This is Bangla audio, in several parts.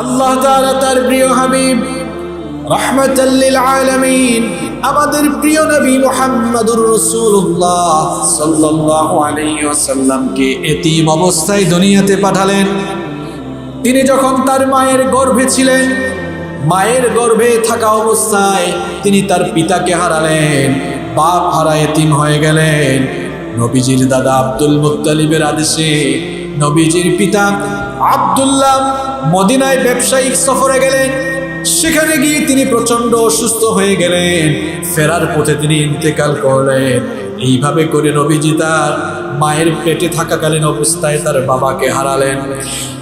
আল্লাহ তাআলা তার প্রিয় হাবিব রহমাতাল্লিল আলামিন, আমাদের প্রিয় নবী মুহাম্মদুর রাসূলুল্লাহ সাল্লাল্লাহু আলাইহি ওয়াসাল্লামকে এতিম অবস্থায় দুনিয়াতে পাঠালেন। তিনি যখন তার মায়ের গর্ভে ছিলেন, মায়ের গর্ভে থাকা অবস্থায় তিনি তার পিতাকে হারালেন, বাপ হারা এতিম হয়ে গেলেন। নবীজির দাদা আব্দুল মুত্তালিবের আদেশে নবীজির পিতা আব্দুল্লাহ মদিনায় ব্যবসায়িক সফরে গেলেন। সেখানে গিয়ে তিনি প্রচণ্ড অসুস্থ হয়ে গেলেন। ফেরার পথে তিনি ইন্তেকাল করলেন। এইভাবে করে নবীজি তার মায়ের পেটে থাকাকালীন অবস্থায় তার বাবাকে হারালেন।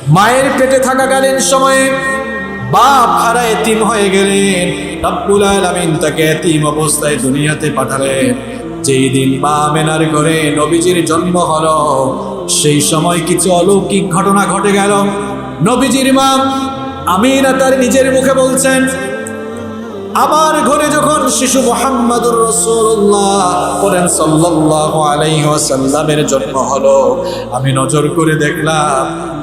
মায়ের পেটে থাকাকালীন সময়ে বাপ হারা এতিম হয়ে গেলেন। রব্বুল আলামিন তাকে এতিম অবস্থায় দুনিয়াতে পাঠালেন। যেই দিন মা মেনার ঘরে নবীজির জন্ম হলো, সেই সময় কিছু অলৌকিক ঘটনা ঘটে গেল। নবীজির মা আমিনা তার নিজের মুখে বলছেন, আমার ঘরে যখন শিশু মোহাম্মদুর রসুল্লাহ করেন ওয়াসাল্লামের জন্ম হলো, আমি নজর করে দেখলাম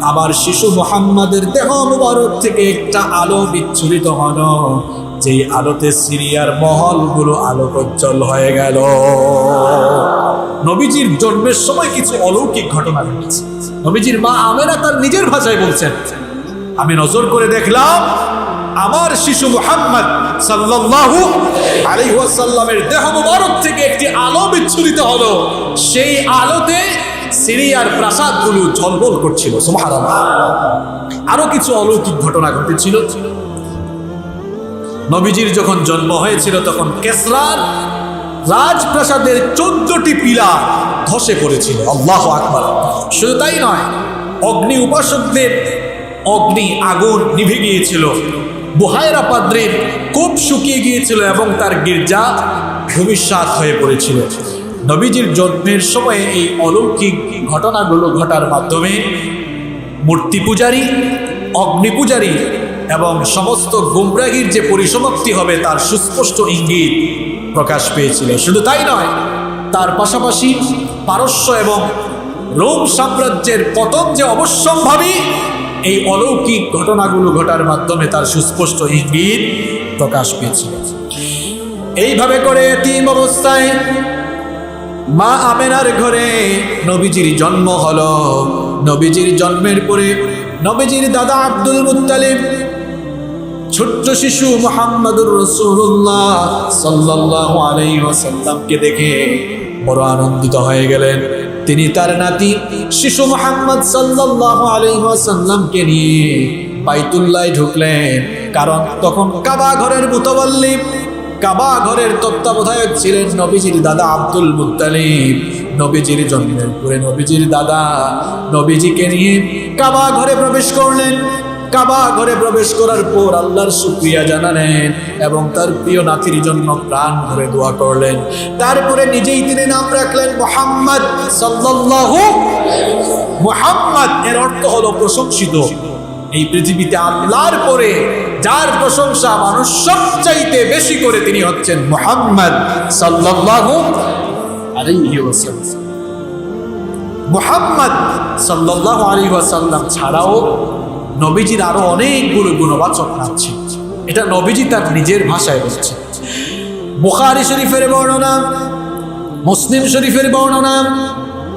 আমার শিশু মোহাম্মদের দেহ মুবারক থেকে একটা আলো বিচ্ছুরিত হলো। যেই আলোতে সিরিয়ার মহলগুলো আলোকোজ্জ্বল হয়ে গেল। নবীজির জন্মের সময় কিছু অলৌকিক ঘটনা ঘটেছে। নবীজির মা আমেরা তার নিজের ভাষায় বলছেন, আমি নজর করে দেখলাম আমার শিশু মুহাম্মদ সাল্লাল্লাহু আলাইহি ওয়াসাল্লামের দেহ মুবারক থেকে একটি আলো বিচ্ছুরিত হলো। সেই আলোতে সিরিয়ার প্রাসাদগুলো ঝলমল করছিল, সুবহানাল্লাহ। আরও কিছু অলৌকিক ঘটনা ঘটেছিল। নবীজির যখন জন্ম হয়েছিল তখন কেসরার রাজপ্রাসাদের চোদ্দটি পিলার ধসে পড়েছিল। আল্লাহ আকবর। শুধু তাই নয়, অগ্নি উপাসকদের অগ্নি আগুন নিভে গিয়েছিল। বুহায়রা পাদ্রের কূপ শুকিয়ে গিয়েছিল এবং তার গির্জা ভবিষ্যৎ হয়ে পড়েছিল। নবীজির জন্মের সময়ে এই অলৌকিক ঘটনাগুলো ঘটার মাধ্যমে মূর্তি পূজারী, অগ্নি পূজারী এবং সমস্ত গুমরাহির যে পরিসমাপ্তি হবে তার সুস্পষ্ট ইঙ্গিত প্রকাশ পেয়েছিল। শুধু তাই নয়, তার পাশাপাশি পারস্য এবং রোম সাম্রাজ্যের পতন যে অবশ্যম্ভাবী, এই অলৌকিক ঘটনাগুলো ঘটার মাধ্যমে তার সুস্পষ্ট ইঙ্গিত প্রকাশ পেয়েছিল। এইভাবে করে তিন অবস্থায় মা আমেনার ঘরে নবীজির জন্ম হল। নবীজির জন্মের পরে নবীজির দাদা আব্দুল মুত্তালিব ছোট্ট শিশু মোহাম্মদুর রসুল্লাহ সাল্লাল্লাহু আলাইহি ওয়াসাল্লামকে দেখে বড় আনন্দিত হয়ে গেলেন। তিনি তার নাতি শিশু মোহাম্মদ সাল্লাল্লাহু আলাইহি ওয়াসাল্লামকে নিয়ে বাইতুল্লাহ ঢুকলেন। কারণ তখন কাবা ঘরের মুতাওয়াল্লিব কাবা ঘরের তত্ত্বাবধায়ক ছিলেন নবীজির দাদা আব্দুল মুত্তালিব। নবীজির জন্মের পরে নবীজির দাদা নবীজিকে নিয়ে কাবা ঘরে প্রবেশ করলেন। কাবা ঘরে প্রবেশ করার পর আল্লাহর শুক্রিয়া জানালেন এবং তার প্রিয় নাতির জন্য প্রাণ ভরে দোয়া করলেন। তারপরে নিজেই তিনি নাম রাখলেন মোহাম্মদ সাল্লাল্লাহু মোহাম্মদ। এর অর্থ হলো প্রশংসিত। এই পৃথিবীতে আল্লাহর পরে যার প্রশংসা মানুষ সবচাইতে বেশি করে তিনি হচ্ছেন মোহাম্মদ সাল্লাল্লাহু আলাইহি মোহাম্মদ সাল্লাল্লাহু আলাইহি ওয়াসাল্লাম ছাড়াও নবীজির আরও অনেকগুলো গুণবাচক আছে। এটা নবীজি তার নিজের ভাষায় বলছে। বুখারী শরীফের বর্ণনা, মুসলিম শরীফের বর্ণনা,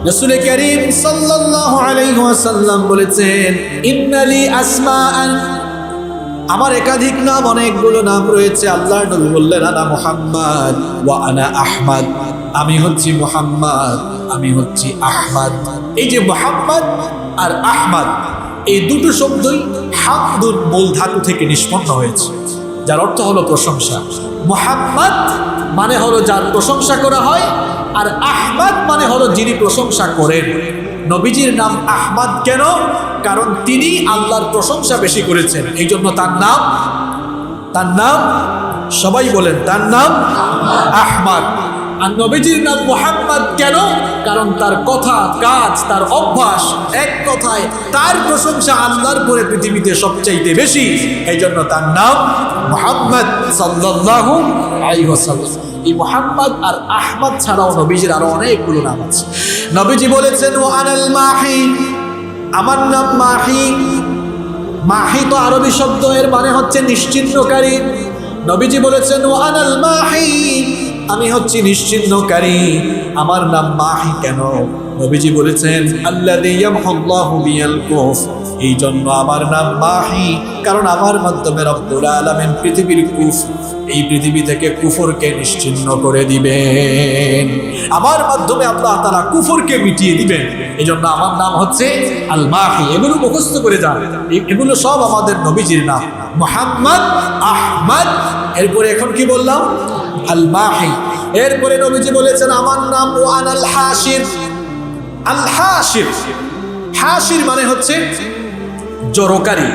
রসুল করিম ওয়াসাল্লাম বলেছেন, ইন্নালি আসমাআন। আমার একাধিক নাম, অনেকগুলো নাম রয়েছে। আল্লাহর নবী বললেন, আনা মুহাম্মদ ওয়া আনা আহমদ। আমি হচ্ছি মুহাম্মদ, আমি হচ্ছি আহমদ। এই যে মুহাম্মদ আর আহমদ এই দুটো শব্দই হামদুর মূল ধাতু থেকে নিষ্পন্ন হয়েছে, যার অর্থ হলো প্রশংসা। মোহাম্মদ মানে হলো যার প্রশংসা করা হয়, আর আহমদ মানে হলো যিনি প্রশংসা করেন। নবীজির নাম আহমদ কেন? কারণ তিনি আল্লাহর প্রশংসা বেশি করেছেন। এই জন্য তার নাম তার নাম, সবাই বলেন, তার নাম আহমদ। আর নবীজির নাম মোহাম্মদ কেন? কারণ তার কথা, কাজ, তার অভ্যাস এক কথায় তার প্রশংসা আল্লাহর পরে পৃথিবীতে সবচাইতে বেশি। এই জন্য তার নাম মোহাম্মদ আলাইহি ওয়াসাল্লাম। এই মোহাম্মদ আর আহমদ ছাড়াও নবীজির আরও অনেকগুলো নাম আছে। নবীজি বলেছেন, ও আনাল মাহি। আমার নাম মাহি। মাহি তো আরবি শব্দ, এর মানে হচ্ছে নিশ্চিহ্নকারী নবীজি বলেছেন, ও আনাল মাহি। আমি হচ্ছি নিশ্চিহ্নকারী। আমার নাম মাহি কেন? নবীজি বলেছেন আল্লাহ এই জন্য আমার নাম মাহি, কারণ আমার মাধ্যমে রব্বুল আলামিন পৃথিবীর কুফ এই পৃথিবী থেকে কুফরকে নিশ্চিহ্ন করে দিবেন। আমার মাধ্যমে আল্লাহ তারা কুফরকে মিটিয়ে দিবেন। এই জন্য আমার নাম হচ্ছে আল মাহি এগুলো মুখস্থ করে যান। এগুলো সব আমাদের নবীজির নাম। মোহাম্মদ, আহমদ। এরপরে এখন কি বললাম? আল এরপরে নবীজি বলেছেন, আমার নাম ওয়ান আল হাসির আল হাসির হাসির মানে হচ্ছে জড়কারী।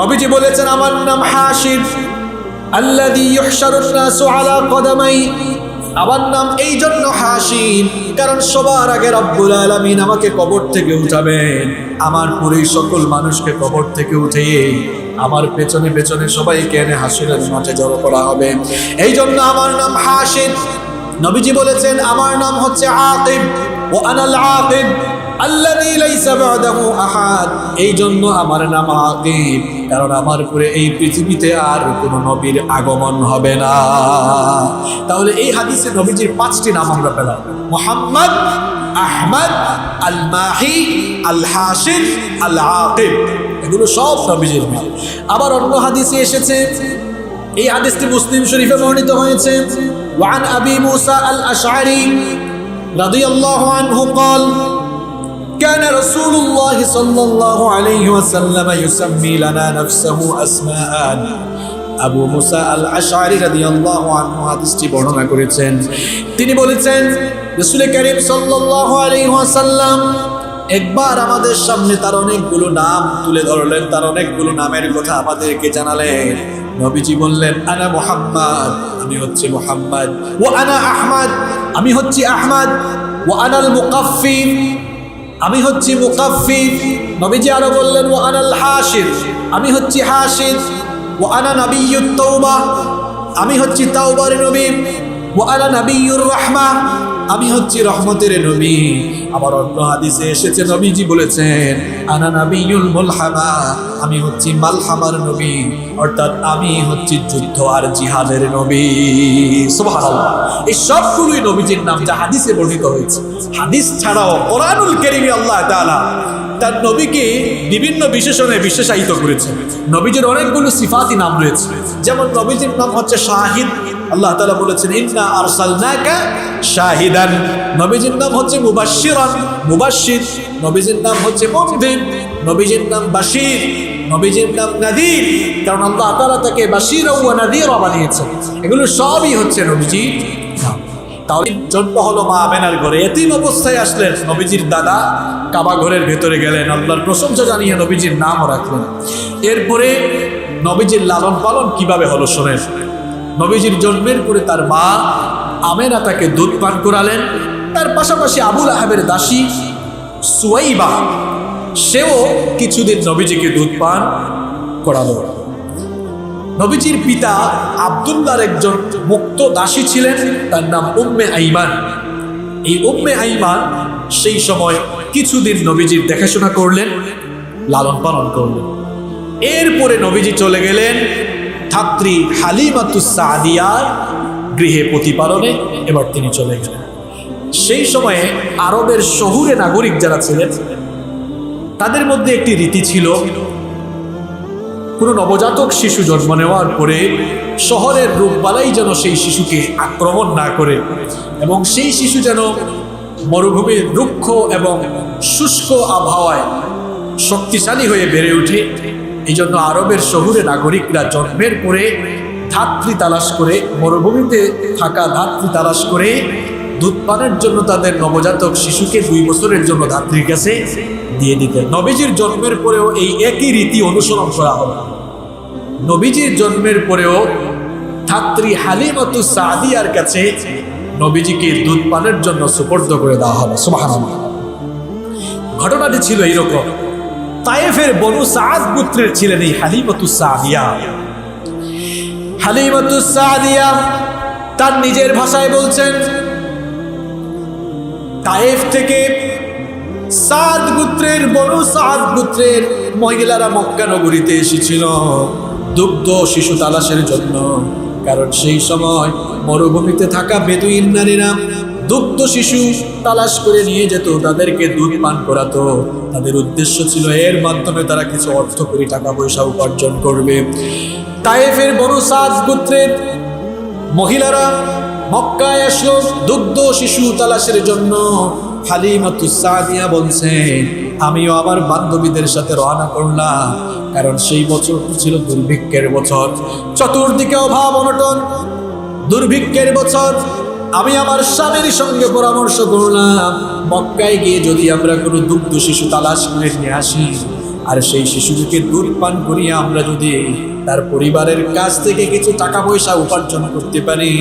নবীজি বলেছেন, আমার নাম হাসির আল্লাযী ইউহশারুন নাসু আলা কদামাই। আমার নাম এই জন্য হাসিন কারণ সবার আগে রব্বুল আলামিন আমাকে কবর থেকে উঠাবেন। আমার পুরো সকল মানুষকে কবর থেকে উঠিয়ে আমার পেছনে পেছনে সবাই কেনে হাসিরের মাঠে জড়ো করা হবে। এই জন্য আমার নাম হাসিন। নবীজি বলেছেন, আমার নাম হচ্ছে আকিব ও আনাল আকিব এই জন্য আমার নাম আকিব কারণ আমার পরে এই পৃথিবীতে আর কোন নবীর আগমন হবে না। তাহলে এই হাদিসে নবীজির পাঁচটি নাম আমরা পেলাম। মোহাম্মদ, আহমদ আল মাহি আল হাসিন আল আকিব এগুলো সব নবীজির নাম আবার অন্য হাদিসে এসেছে এই হাদিসটি মুসলিম শরীফে বর্ণিত হয়েছে وعن أبي موسى الأشعري رضي الله عنه قال كان رسول الله صلى الله عليه وسلم يسمي لنا نفسه أسماء আবু মুসা আল আশআরি রাদিয়াল্লাহু আনহু হাদিসটি বর্ণনা করেছেন তিনি বলেছেন রাসূল করিম সাল্লাল্লাহু আলাইহি ওয়াসাল্লাম একবার আমাদের সামনে তার অনেকগুলো নাম তুলে ধরলেন, তার অনেকগুলো নামের কথা আমাদেরকে জানালেন। নবীজি বললেন, আনা মুহাম্মদ। আমি হচ্ছি মুহাম্মদ। ও আনা আহমদ। আমি হচ্ছি আহমদ। ও আনাল মুকাফফির। আমি হচ্ছি মুকাফফির। নবীজি আরও বললেন, ও আনাল হাসির আমি হচ্ছি হাসির ও আনা নবিয়ুত তওবা। আমি হচ্ছি তাওবার নবী। ও আনা নবিয়ুর রহমা। আমি হচ্ছি রহমতের নবী। আবার অন্য হাদিসে এসেছে, নবীজি বলেছেন, আনা নবিয়ুল মুলহামা আমি হচ্ছি মালহামার নবী, অর্থাৎ আমি হচ্ছি যুদ্ধ আর জিহাদের নবী। সুবহানাল্লাহ। এই সবগুলোই নবীজির নাম যা হাদিসে বর্ণিত হয়েছে। হাদিস ছাড়াও কোরআনুল কারীমে আল্লাহ তাআলা তার নবীকে বিভিন্ন বিশেষণে বিশেষায়িত করেছে নবীজির অনেকগুলো সিফাতি নাম রয়েছে। যেমন নবীজির নাম হচ্ছে শাহিদ আল্লাহ তালা বলেছেন, ইন্না আরসালনাকা শাহিদান। নবীজির নাম হচ্ছে মুবাশশিরান। মুবাশশির, নবীজির নাম হচ্ছে মুনদির নবীজির নাম বাশির, নবীজির নাম নাদির। কারণ আল্লাহ তাআলা তাকে বাশির ও নাদির বানিয়েছেন। এগুলো সবই হচ্ছে নবীজির নাম তাহলে জন্ম হলো মা আমেনার ঘরে। এতিম অবস্থায় আসলেন নবীজির দাদা কাবা ঘরের ভেতরে গেলেন। আল্লাহর প্রশংসা জানিয়ে নবীজির নামও রাখলেন। এরপরে নবীজির লালন পালন কীভাবে হলো শোনেন। নবীজির জন্মের পরে তার মা আমেনা তাকে দুধ পান করালেন। তার পাশাপাশি আবুল আহাবের দাসী সুয়াইবা, সেও কিছুদিন নবীজিকে দুধ পান করালো। নবীজির পিতা আবদুল্লার একজন মুক্ত দাসী ছিলেন, তার নাম উম্মে আইমান। এই উম্মে আইমান সেই সময় কিছুদিন নবীজির দেখাশোনা করলেন, লালন পালন করলেন। এরপরে নবীজি চলে গেলেন ছাত্রী হালিমাতুস সাদিয়ার গৃহে প্রতিপালনে এবার তিনি চলে গেলেন। সেই সময়ে আরবের শহুরে নাগরিক যারা ছিলেন, তাদের মধ্যে একটি রীতি ছিল, কোনো নবজাতক শিশু জন্ম নেওয়ার পরে শহরের রোগবালাই যেন সেই শিশুকে আক্রমণ না করে এবং সেই শিশু যেন মরুভূমির রুক্ষ এবং শুষ্ক আবহাওয়ায় শক্তিশালী হয়ে বেড়ে ওঠে এই জন্য আরবের শহুরে নাগরিকরা জন্মের পরে ধাত্রী তালাশ করে, মরুভূমিতে থাকা ধাত্রী তালাশ করে দুধ পানের জন্য তাদের নবজাতক শিশুকে দুই বছরের জন্য ধাত্রীর কাছে দিয়ে দিতেন। নবীজির জন্মের পরেও এই একই রীতি অনুসরণ করা হবে নবীজির জন্মের পরেও ছাত্রী হালিমাতু সাদিয়ার কাছে নবীজিকে দুধ পানের জন্য সুপর্দ করে দেওয়া হবে সুবহানাল্লাহ। ঘটনাটি ছিল এইরকম। তায়েফের বনু সাদ পুত্রের ছিলেন এই হালিমাতু সাদিয়া। হালিমাতু সাদিয়া তার নিজের ভাষায় বলছেন, তায়েফ থেকে সাদ গোত্রের বড় সাদ গোত্রের মহিলারা মক্কা নগরীতে এসেছিল দুগ্ধ শিশু তালাশের জন্য। কারণ সেই সময় মরুভূমিতে থাকা বেদুইন নারীরা দুগ্ধ শিশু তালাশ করে নিয়ে যেত, তাদেরকে দুধ পান করাতো। তাদের উদ্দেশ্য ছিল, এর মাধ্যমে তারা কিছু অর্থ করে টাকা পয়সা উপার্জন করবে। তায়েফের বড় সাজ গোত্রের মহিলারা মক্কায় আসলো, দুগ্ধ শিশু তালাশের জন্য। হালিমাতুসাদিয়া বলছেন আমিও আমার বান্ধবীদের সাথে রওনা করলাম, কারণ সেই বছরটি ছিল দুর্ভিক্ষের বছর। চতুর্দিকে অভাব, অনটন, দুর্ভিক্ষের বছর। আমি আমার স্বামীর সঙ্গে পরামর্শ করলাম, মক্কায় গিয়ে যদি আমরা কোনো দুগ্ধ শিশু তালাশ করে নিয়ে আসি, আর সেই শিশুটিকে দুধ পান করিয়ে আমরা যদি তার পরিবারের কাছ থেকে কিছু টাকা পয়সা উপার্জন করতে পারি,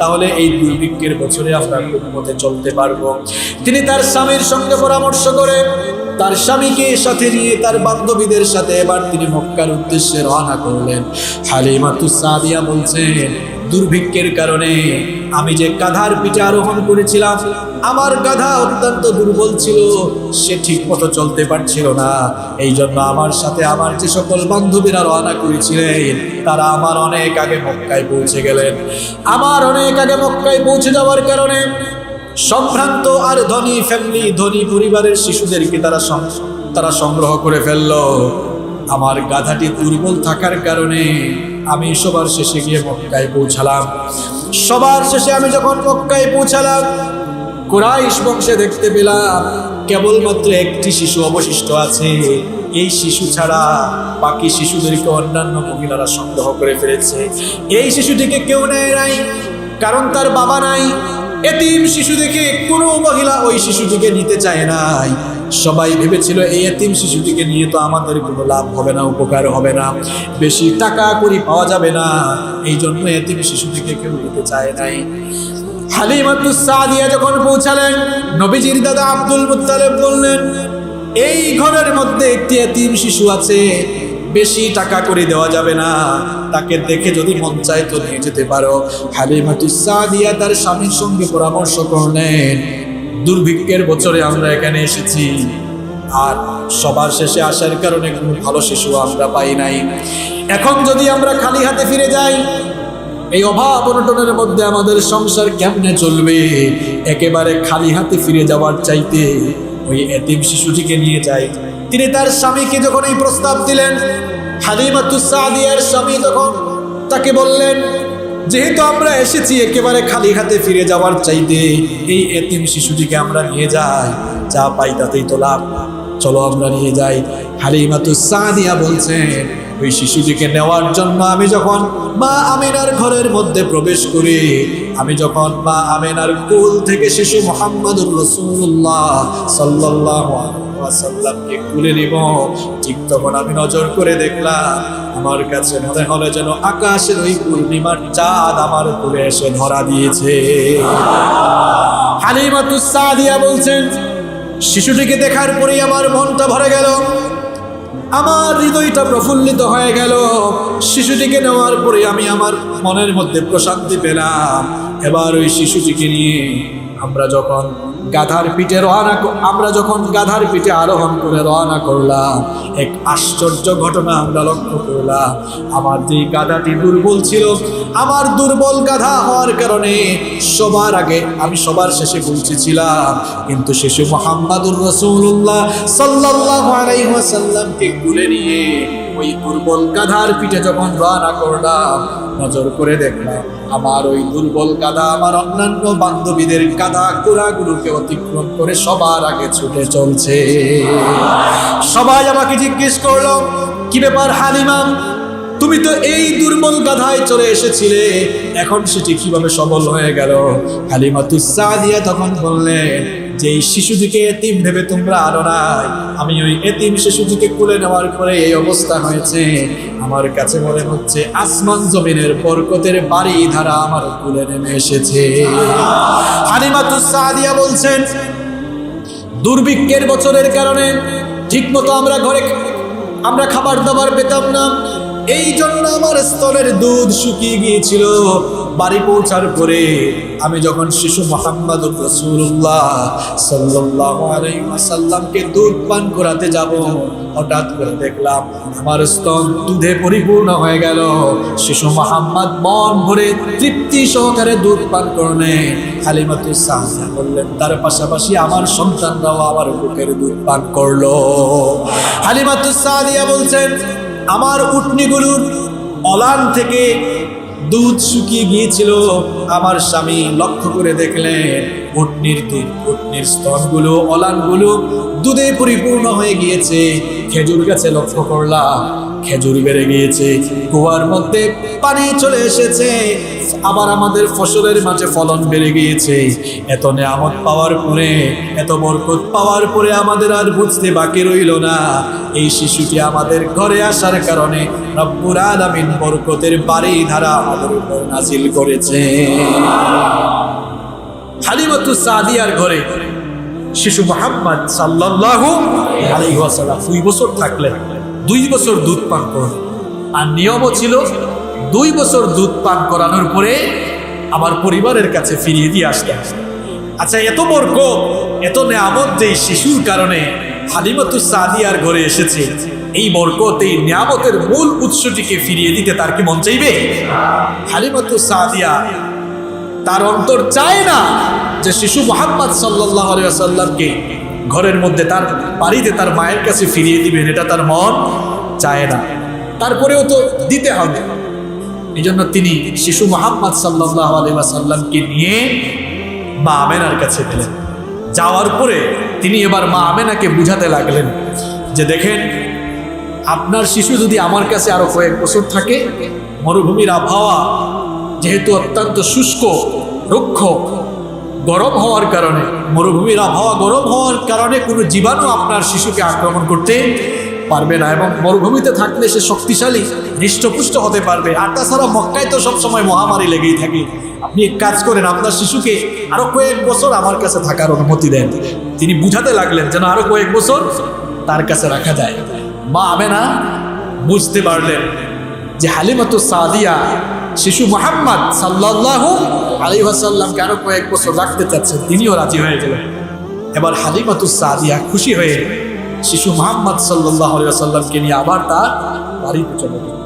তাহলে এই দুর্ভিক্ষের বছরে আমরা খুব মতে চলতে পারব। তিনি তার স্বামীর সঙ্গে পরামর্শ করে তার স্বামীকে সাথে নিয়ে তার বান্ধবীদের সাথে এবার তিনি মক্কার উদ্দেশ্যে রওনা করলেন। হালিমাতুস সাদিয়া বলছেন দুর্ভিক্ষের কারণে আমি যে গাধার পিঠে আরোহণ করেছিলাম, আমার গাধা অত্যন্ত দুর্বল ছিল, সে ঠিক মতো চলতে পারছিল না। এই জন্য আমার সাথে আমার যে সকল বান্ধবীরা রওনা করেছিলেন, তারা আমার অনেক আগে মক্কায় পৌঁছে গেলেন। আমার অনেক আগে মক্কায় পৌঁছে যাওয়ার কারণে সম্ভ্রান্ত আর ধনী ফ্যামিলি ধনী পরিবারের শিশুদেরকে তারা তারা সংগ্রহ করে ফেলল। আমার গাধাটি দুর্বল থাকার কারণে আমি সবার শেষে গিয়ে মক্কায় পৌঁছালাম। সবার শেষে আমি যখন মক্কায় পৌঁছালাম, কুরাইশ বংশে দেখতে পেলাম, কেবলমাত্র একটি শিশু অবশিষ্ট আছে। এই শিশু ছাড়া বাকি শিশুদেরকে অন্যান্য মহিলারা সংগ্রহ করে ফেলেছে। এই শিশুটিকে কেউ নেয় নাই, কারণ তার বাবা নাই। এতিম শিশু দেখে কোনো মহিলা ওই শিশুটিকে নিতে চায় নাই। সবাই ভেবেছিল, এই এতিম শিশুটিকে নিয়ে তো আমাদের কোনো লাভ হবে না, উপকার হবে না, বেশি টাকা করি পাওয়া যাবে না। এই জন্য এতিম শিশুটিকে কেউ নিতে চায় নাই। হালিমাতুস সাদিয়া যখন পৌঁছালেন, নবীজির দাদা আব্দুল মুত্তালেব বললেন, এই ঘরের মধ্যে একটি এতিম শিশু আছে, বেশি টাকা করে দেওয়া যাবে না, তাকে দেখে যদি মন চায় তো নিয়ে যেতে পারো। হালিমাতুস সাদিয়া তার স্বামীর সঙ্গে পরামর্শ করলেন দুর্ভিক্ষের বছরে আমরা এখানে এসেছি। আর সবার শেষে আসার কারণে কোনো ভালো শিশু আমরা পাই নাই। এখন যদি আমরা খালি হাতে ফিরে যাই, এই অভাব অনটনের মধ্যে আমাদের সংসার কেমনে চলবে? একেবারে খালি হাতে ফিরে যাওয়ার চাইতে ওই এতিম শিশুটিকে নিয়ে যাই। তিনি তার স্বামীকে যখন এই প্রস্তাব দিলেন, হালিমাতুস সাদিয়ার স্বামী তখন তাকে বললেন যেহেতু আমরা এসেছি একেবারে খালি হাতে ফিরে যাওয়ার চাইতে, এই এতিম শিশুটিকে আমরা নিয়ে যাই। যা পাই তাতেই তো লাভ। চলো আমরা নিয়ে যাই। হালিমাতুস সাদিয়া বলছেন ওই শিশুটিকে নেওয়ার জন্য আমি যখন মা আমিনার ঘরের মধ্যে প্রবেশ করি, আমি যখন মা আমিনার কুল থেকে শিশু মোহাম্মদুর রসুল্লাহ সাল্লাহ সাল্লামকে কুলে নিব। ঠিক তখন আমি নজর করে দেখলাম, আমার কাছে মনে হলো যেন আকাশের ওই পূর্ণিমার চাঁদ আমার উপরে এসে ধরা দিয়েছে। হালিমাতুস সাদিয়া বলছেন, শিশুটিকে দেখার পরেই আমার মনটা ভরে গেল। আমার হৃদয়টা প্রফুল্লিত হয়ে গেল। শিশুটিকে নেওয়ার পরে আমি আমার মনের মধ্যে প্রশান্তি পেলাম। এবার ওই শিশুটিকে নিয়ে আমরা যখন গাধার পিঠে রওনা আমরা যখন গাধার পিঠে আরোহণ করে রওনা করলাম, এক আশ্চর্য ঘটনা আমরা লক্ষ্য করলাম। আমার যে গাধাটি দুর্বল ছিল, আমার দুর্বল গাধা হওয়ার কারণে সবার আগে আমি সবার শেষে পৌঁছেছিলাম। কিন্তু শিশু মোহাম্মদুর রসুল্লাহ সাল্লাহ আলাইসাল্লামকে কুলে নিয়ে ওই দুর্বল গাধার পিঠে যখন রওনা করলাম, নজর করে দেখলাম আমার ওই দুর্বল গাধা আমার অন্যান্য বান্ধবীদের গাধা কুড়াগুলোকে অতিক্রম করে সবার আগে ছুটে চলছে। সবাই আমাকে জিজ্ঞেস করল, কি ব্যাপার হালিমা? তুমি তো এই দুর্বল গাধায় চলে এসেছিলে। এখন সেটি কীভাবে সবল হয়ে গেল? হালিমা হালিমাতুস সাদিয়া তখন বললেন যে এই শিশুটিকে এতিম ভেবে তোমরা আনো নাই, আমি ওই এতিম শিশুটিকে কুলে নেওয়ার পরে এই অবস্থা হয়েছে। আমার কাছে মনে হচ্ছে আসমান জমিনের বরকতের বাড়ি ধারা আমার কুলে নেমে এসেছে। সাদিয়া বলছেন, দুর্ভিক্ষের বছরের কারণে ঠিকমতো আমরা ঘরে আমরা খাবার দাবার পেতাম না। এই জন্য আমার স্তনের দুধ শুকিয়ে গিয়েছিল। বাড়ি পৌঁছার পরে আমি যখন শিশু মোহাম্মদ রসুল্লাহ সাল্লামকে দুধ পান করাতে যাব, হঠাৎ করে দেখলাম আমার স্তন দুধে পরিপূর্ণ হয়ে গেল। শিশু মোহাম্মদ মন ভরে তৃপ্তি সহকারে দুধ পান করলে হালিমাতু সাহসা করলেন তার পাশাপাশি আমার সন্তানরাও আমার বুকের দুধ পান করল। সাদিয়া বলছেন, আমার উটনিগুলোর অলান থেকে দুধ শুকিয়ে গিয়েছিল। আমার স্বামী লক্ষ্য করে দেখলেন উটনির দুধ উটনির স্তনগুলো অলানগুলো দুধে পরিপূর্ণ হয়ে গিয়েছে। খেজুর গাছে লক্ষ্য করলাম খেজুর বেড়ে গিয়েছে কুয়ার মধ্যে পানি চলে এসেছে, আবার আমাদের ফসলের মাঝে ফলন বেড়ে গিয়েছে। এত নেয়ামত পাওয়ার পরে, এত বরকত পাওয়ার পরে আমাদের আর বুঝতে বাকি রইল না। এই শিশুটি আমাদের ঘরে আসার কারণে রব্বুর আলামিন বরকতের বাড়ি ধারা আমাদের উপর নাজিল করেছে। সাদিয়ার ঘরে শিশু মোহাম্মদ আলাইহি ওয়াসাল্লাম দুই বছর থাকলেন। দুই বছর দুধ পান করলেন আর নিয়মও ছিল, দুই বছর দুধ পান করানোর পরে আমার পরিবারের কাছে ফিরিয়ে দিয়ে আসতে আচ্ছা এত বরকত, এত নেয়ামত যে শিশুর কারণে হালিমাতু সাদিয়ার ঘরে এসেছে, এই বরকত, এই নিয়ামতের মূল উৎসটিকে ফিরিয়ে দিতে তার কি মন চাইবে? হালিমাতু সাদিয়া তার অন্তর চায় না যে শিশু মোহাম্মদ সাল্লাহ আলিয়াল্লামকে ঘরের মধ্যে তার বাড়িতে তার মায়ের কাছে ফিরিয়ে দিবেন, এটা তার মন চায় না। তারপরেও তো দিতে হবে। এই জন্য তিনি শিশু মোহাম্মদ সাল্লাহ আলিয়াল্লামকে নিয়ে মা আমেনার কাছে গেলেন। যাওয়ার পরে তিনি এবার মা আমেনাকে বুঝাতে লাগলেন যে, দেখেন, আপনার শিশু যদি আমার কাছে আরও কয়েক বছর থাকে, মরুভূমির আবহাওয়া যেহেতু অত্যন্ত শুষ্ক, রুক্ষ গরম হওয়ার কারণে, মরুভূমির আবহাওয়া গরম হওয়ার কারণে কোনো জীবাণু আপনার শিশুকে আক্রমণ করতে পারবে না এবং মরুভূমিতে থাকলে সে শক্তিশালী, হৃষ্টপুষ্ট হতে পারবে। আর তাছাড়া মক্কায় তো সবসময় মহামারী লেগেই থাকে। আপনি এক কাজ করেন, আপনার শিশুকে আরও কয়েক বছর আমার কাছে থাকার অনুমতি দেন। তিনি বুঝাতে লাগলেন যেন আরও কয়েক বছর তার কাছে রাখা যায়। মা আমেনা বুঝতে পারলেন যে হালিমাতু সাদিয়া শিশু মোহাম্মদ সাল্লাহ আলী আসাল্লামকে আরও কয়েক বছর রাখতে চাচ্ছেন তিনিও রাজি হয়ে গেলেন। এবার হালিমাতু সাদিয়া খুশি হয়ে শিশু মোহাম্মদ সাল্লাহ আলী আসাল্লামকে নিয়ে আবার তার বাড়িতে চলে গেলেন